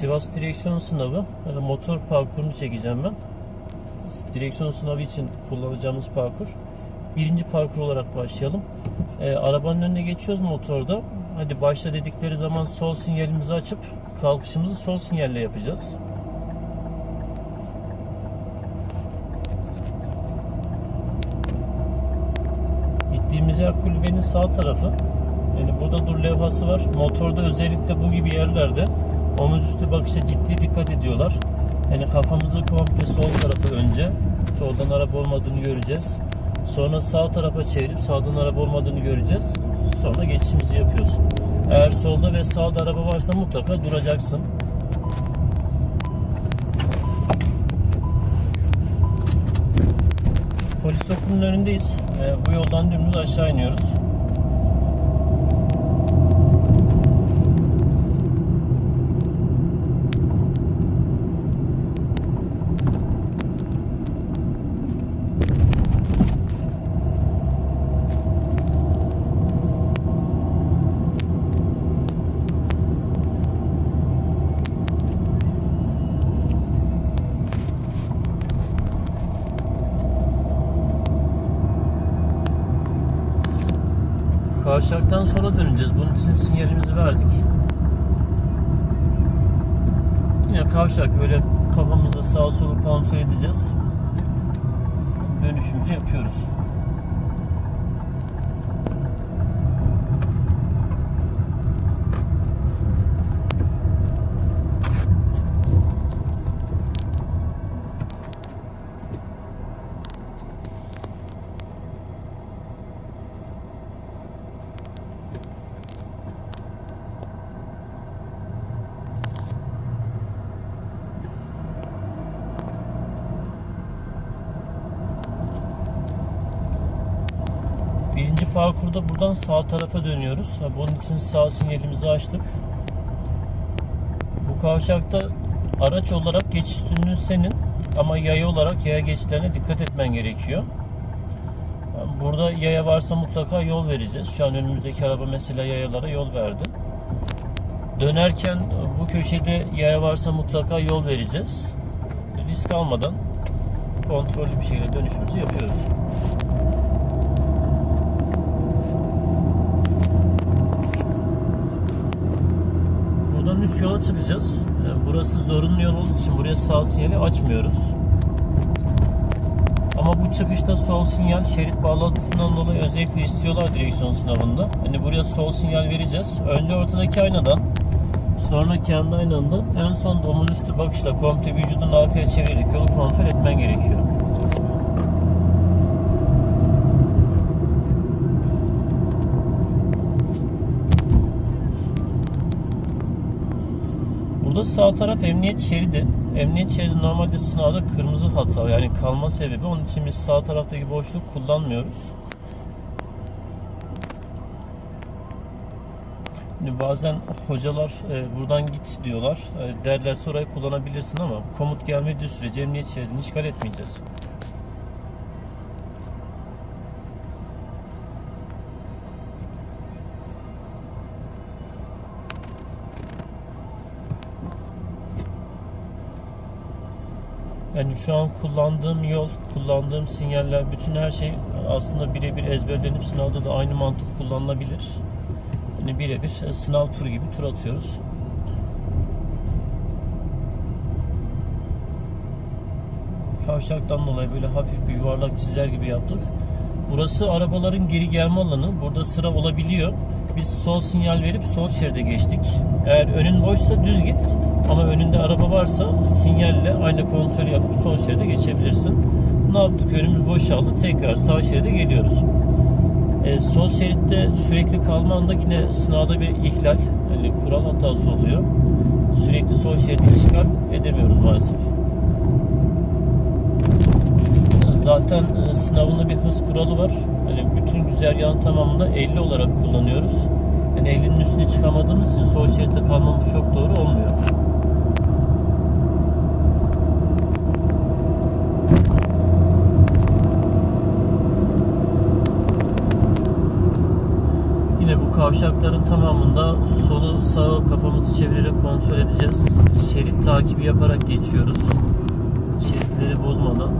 Sivas direksiyon sınavı e, motor parkurunu çekeceğim ben. Direksiyon sınavı için kullanacağımız parkur. Birinci parkur olarak başlayalım. E, arabanın önüne geçiyoruz motorda. Hadi başla dedikleri zaman sol sinyalimizi açıp kalkışımızı sol sinyalle yapacağız. Gittiğimiz yer kulübenin sağ tarafı. Yani burada dur levhası var. Motorda özellikle bu gibi yerlerde omuzüstü bakışa ciddi dikkat ediyorlar. Yani kafamızı komple sol tarafa önce soldan araba olmadığını göreceğiz. Sonra sağ tarafa çevirip sağdan araba olmadığını göreceğiz. Sonra geçişimizi yapıyoruz. Eğer solda ve sağda araba varsa mutlaka duracaksın. Polis okulunun önündeyiz. Ee, bu yoldan dümdüz aşağı iniyoruz. Kavşaktan sola döneceğiz. Bunun için sinyalimizi verdik. Yine kavşak böyle kafamızda sağ solu kontrol edeceğiz. Dönüşümüzü yapıyoruz. Parkurda buradan sağ tarafa dönüyoruz. Bunun için sağ sinyalimizi açtık. Bu kavşakta araç olarak geçiş üstünlüğü senin ama yaya olarak yaya geçişlerine dikkat etmen gerekiyor. Burada yaya varsa mutlaka yol vereceğiz. Şu an önümüzdeki araba mesela yayalara yol verdi. Dönerken bu köşede yaya varsa mutlaka yol vereceğiz. Risk almadan kontrollü bir şekilde dönüşümüzü yapıyoruz. Üst yola çıkacağız. Yani burası zorunlu yol olduğu için buraya sağ sinyali açmıyoruz. Ama bu çıkışta sol sinyal şerit bağlantısından dolayı özellikle istiyorlar direksiyon sınavında. Hani buraya sol sinyal vereceğiz. Önce ortadaki aynadan, sonra kendi aynandan, en son omuzüstü bakışla komple vücudunu arkaya çevirerek yolu kontrol etmen gerekiyor. Burada sağ taraf emniyet şeridi. Emniyet şeridi normalde sınavda kırmızı hata yani kalma sebebi. Onun için biz sağ taraftaki boşluk kullanmıyoruz. Şimdi bazen hocalar e, buradan git diyorlar. E, derlerse orayı kullanabilirsin ama komut gelmediği sürece emniyet şeridini işgal etmeyeceğiz. Yani şu an kullandığım yol, kullandığım sinyaller, bütün her şey aslında birebir ezberlenip sınavda da aynı mantık kullanılabilir. Yani birebir sınav turu gibi tur atıyoruz. Kavşaktan dolayı böyle hafif bir yuvarlak çizer gibi yaptık. Burası arabaların geri gelme alanı. Burada sıra olabiliyor. Biz sol sinyal verip sol şeride geçtik. Eğer önün boşsa düz git. Ama önünde araba varsa sinyalle aynı kontrolü yapıp sol şeride geçebilirsin. Ne yaptık? Önümüz boşaldı. Tekrar sağ şeride geliyoruz. E, sol şeritte sürekli kalma anda yine sınavda bir ihlal, yani kural hatası oluyor. Sürekli sol şeride çıkar edemiyoruz maalesef. Zaten e, sınavında bir hız kuralı var. Hani bütün güzergahın tamamında 50 olarak kullanıyoruz. Yani 50'nin üstüne çıkamadığımız için sol şeritte kalmamız çok doğru olmuyor. Kavşakların tamamında solu Şu sağa kafamızı çevirerek kontrol edeceğiz. Şerit takibi yaparak geçiyoruz. Şeritleri bozmadan.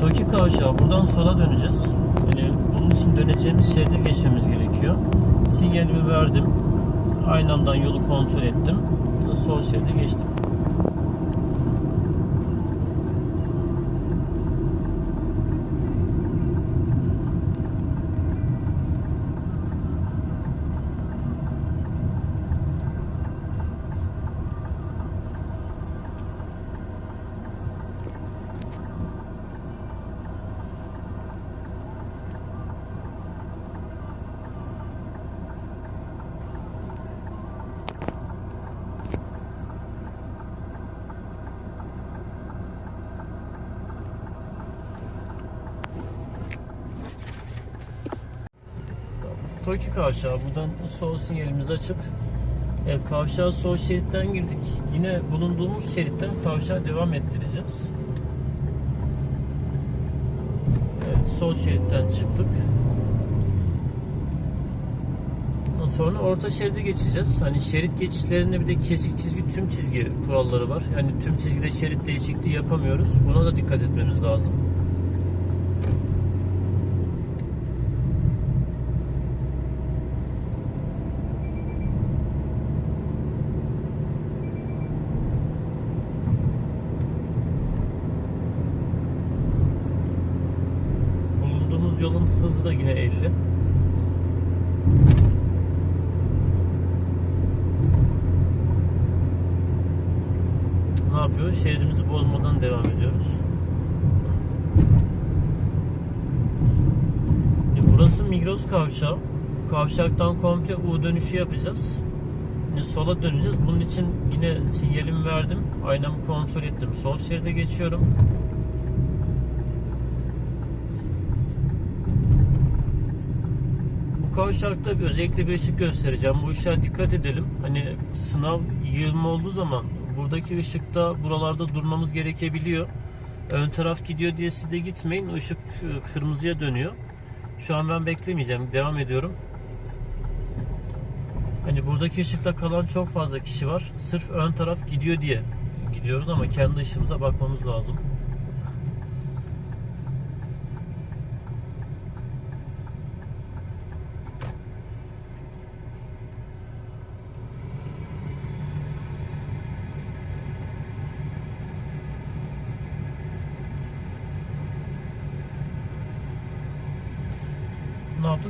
Toki kavşağı. Buradan sola döneceğiz. Yani bunun için döneceğimiz şeride geçmemiz gerekiyor. Sinyalimi verdim. Aynı andan yolu kontrol ettim. Sol şeride geçtim. Toki kavşağı. Buradan sol sinyalimizi açıp e, kavşağa sol şeritten girdik. Yine bulunduğumuz şeritten kavşağa devam ettireceğiz. Evet, sol şeritten çıktık. Sonra orta şeride geçeceğiz. Hani şerit geçişlerinde bir de kesik çizgi tüm çizgi kuralları var. Yani tüm çizgide şerit değişikliği yapamıyoruz. Buna da dikkat etmemiz lazım. Bulunduğumuz yolun hızı da yine 50. Ne yapıyoruz? Şeridimizi bozmadan devam ediyoruz. E, Burası Migros kavşağı. Kavşaktan komple U dönüşü yapacağız. Yine sola döneceğiz. Bunun için yine sinyalimi verdim. Aynamı kontrol ettim. Sol şeride geçiyorum. Kavşakta özellikle bir ışık göstereceğim. Bu ışığa dikkat edelim. Hani sınav yığılma olduğu zaman buradaki ışıkta buralarda durmamız gerekebiliyor. Ön taraf gidiyor diye siz de gitmeyin. Işık e, kırmızıya dönüyor. Şu an ben beklemeyeceğim. Devam ediyorum. Hani buradaki ışıkta kalan çok fazla kişi var. Sırf ön taraf gidiyor diye gidiyoruz ama kendi ışığımıza bakmamız lazım.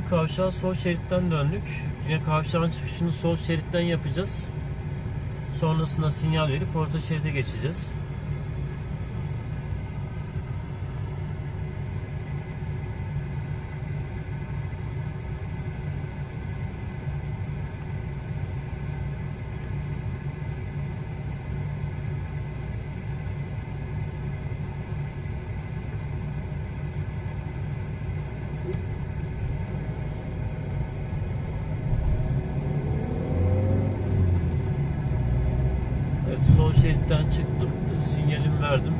Kavşağı sol şeritten döndük. Yine kavşağın çıkışını sol şeritten yapacağız. Sonrasında sinyal verip orta şeride geçeceğiz. Şeritten çıktım. Sinyalim verdim.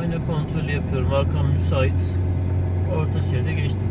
Ayna kontrolü yapıyorum. Arkam müsait. Orta şeride geçtim.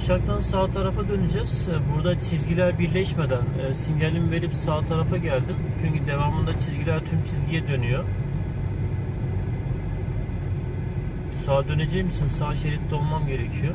Kavşaktan sağ tarafa döneceğiz. Ee, Burada çizgiler birleşmeden e, sinyalimi verip sağ tarafa geldim. Çünkü devamında çizgiler tüm çizgiye dönüyor. Sağa döneceğim için sağ şeritte olmam gerekiyor.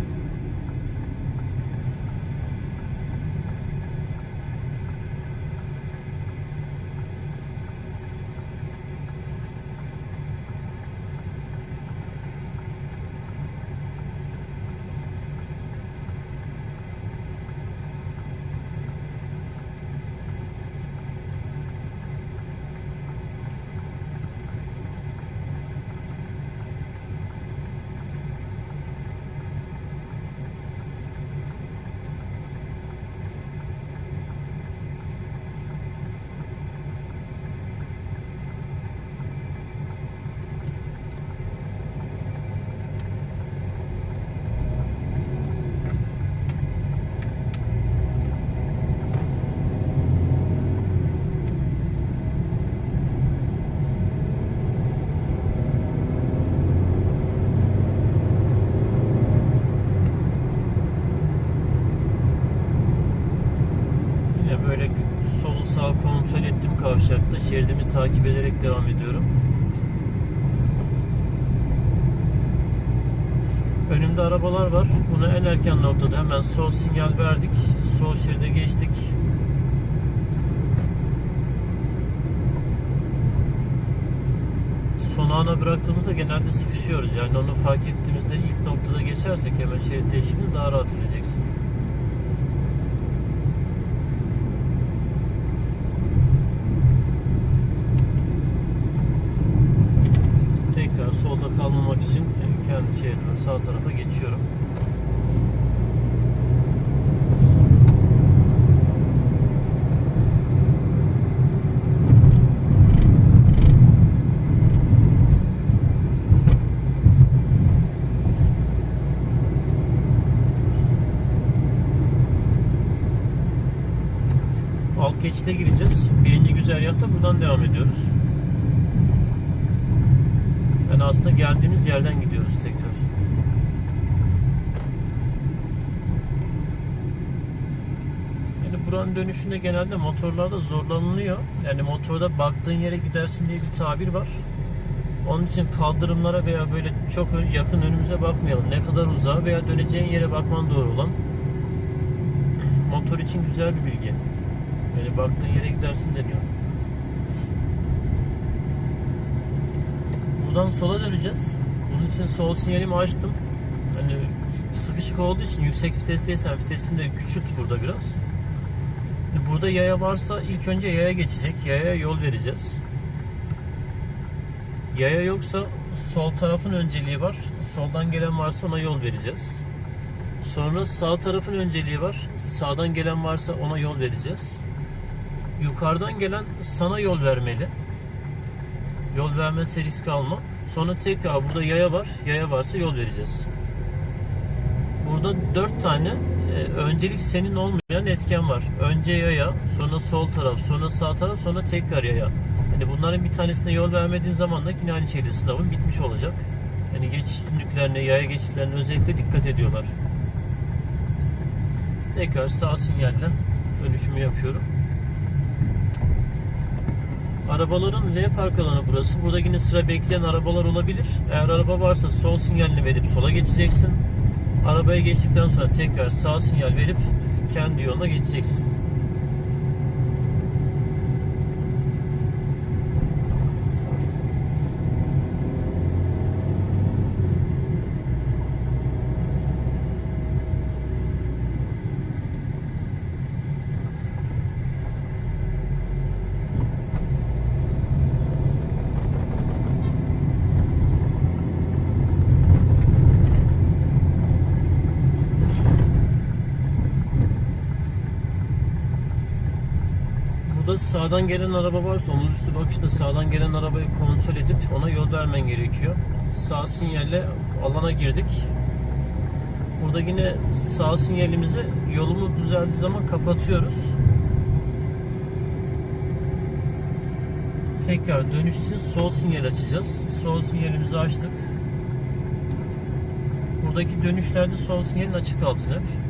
Takip ederek devam ediyorum. Önümde arabalar var. Bunu en erken noktada hemen sol sinyal verdik. Sol şeride geçtik. Son ana bıraktığımızda genelde sıkışıyoruz. Yani onu fark ettiğimizde ilk noktada geçersek hemen şerit değişikliğini daha rahat edeceksin. Tekrar solda kalmamak için kendi şeridime sağ tarafa geçiyorum. Alt geçite gireceğiz. Birinci güzergahta buradan devam ediyoruz. Yani aslında geldiğimiz yerden gidiyoruz tekrar. Yani buranın dönüşünde genelde motorlarda zorlanılıyor. Yani motorda baktığın yere gidersin diye bir tabir var. Onun için kaldırımlara veya böyle çok yakın önümüze bakmayalım. Ne kadar uzağa veya döneceğin yere bakman doğru olan. Motor için güzel bir bilgi. Yani baktığın yere gidersin deniyor. Buradan sola döneceğiz. Bunun için sol sinyalimi açtım. Hani sıkışık olduğu için yüksek vitesteysen vitesini de küçült burada biraz. Şimdi Burada yaya varsa ilk önce yaya geçecek. Yaya yol vereceğiz. Yaya yoksa sol tarafın önceliği var. Soldan gelen varsa ona yol vereceğiz. Sonra sağ tarafın önceliği var. Sağdan gelen varsa ona yol vereceğiz. Yukarıdan gelen sana yol vermeli. Yol vermezse risk alma. Sonra tekrar burada yaya var. Yaya varsa yol vereceğiz. Burada dört tane e, öncelik senin olmayan etken var. Önce yaya, sonra sol taraf, sonra sağ taraf, sonra tekrar yaya. Hani bunların bir tanesine yol vermediğin zaman da yine aynı şekilde sınavın bitmiş olacak. Yani geçiş üstünlüklerine, yaya geçitlerine özellikle dikkat ediyorlar. Tekrar sağ sinyalle dönüşümü yapıyorum. Arabaların L park alanı burası. Burada yine sıra bekleyen arabalar olabilir. Eğer araba varsa sol sinyalini verip sola geçeceksin. Arabaya geçtikten sonra tekrar sağ sinyal verip kendi yoluna geçeceksin. Burada sağdan gelen araba varsa omuzüstü bakışta sağdan gelen arabayı kontrol edip ona yol vermen gerekiyor. Sağ sinyalle alana girdik. Burada yine sağ sinyalimizi yolumuz düzeldiği zaman kapatıyoruz. Tekrar dönüş için sol sinyal açacağız. Sol sinyalimizi açtık. Buradaki dönüşlerde sol sinyalin açık kalsın hep.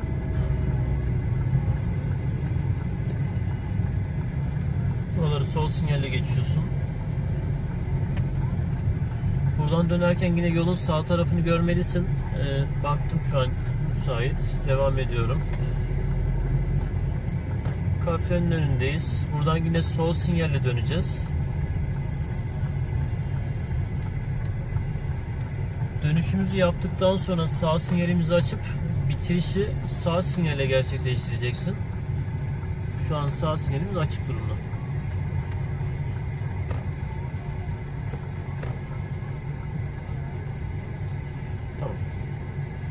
Buraları sol sinyalle geçiyorsun. Buradan dönerken yine yolun sağ tarafını görmelisin. Ee, baktım şu an müsait. Devam ediyorum. Kafenin önündeyiz. Buradan yine sol sinyalle döneceğiz. Dönüşümüzü yaptıktan sonra sağ sinyalimizi açıp bitirişi sağ sinyale gerçekleştireceksin. Şu an sağ sinyalimiz açık durumda.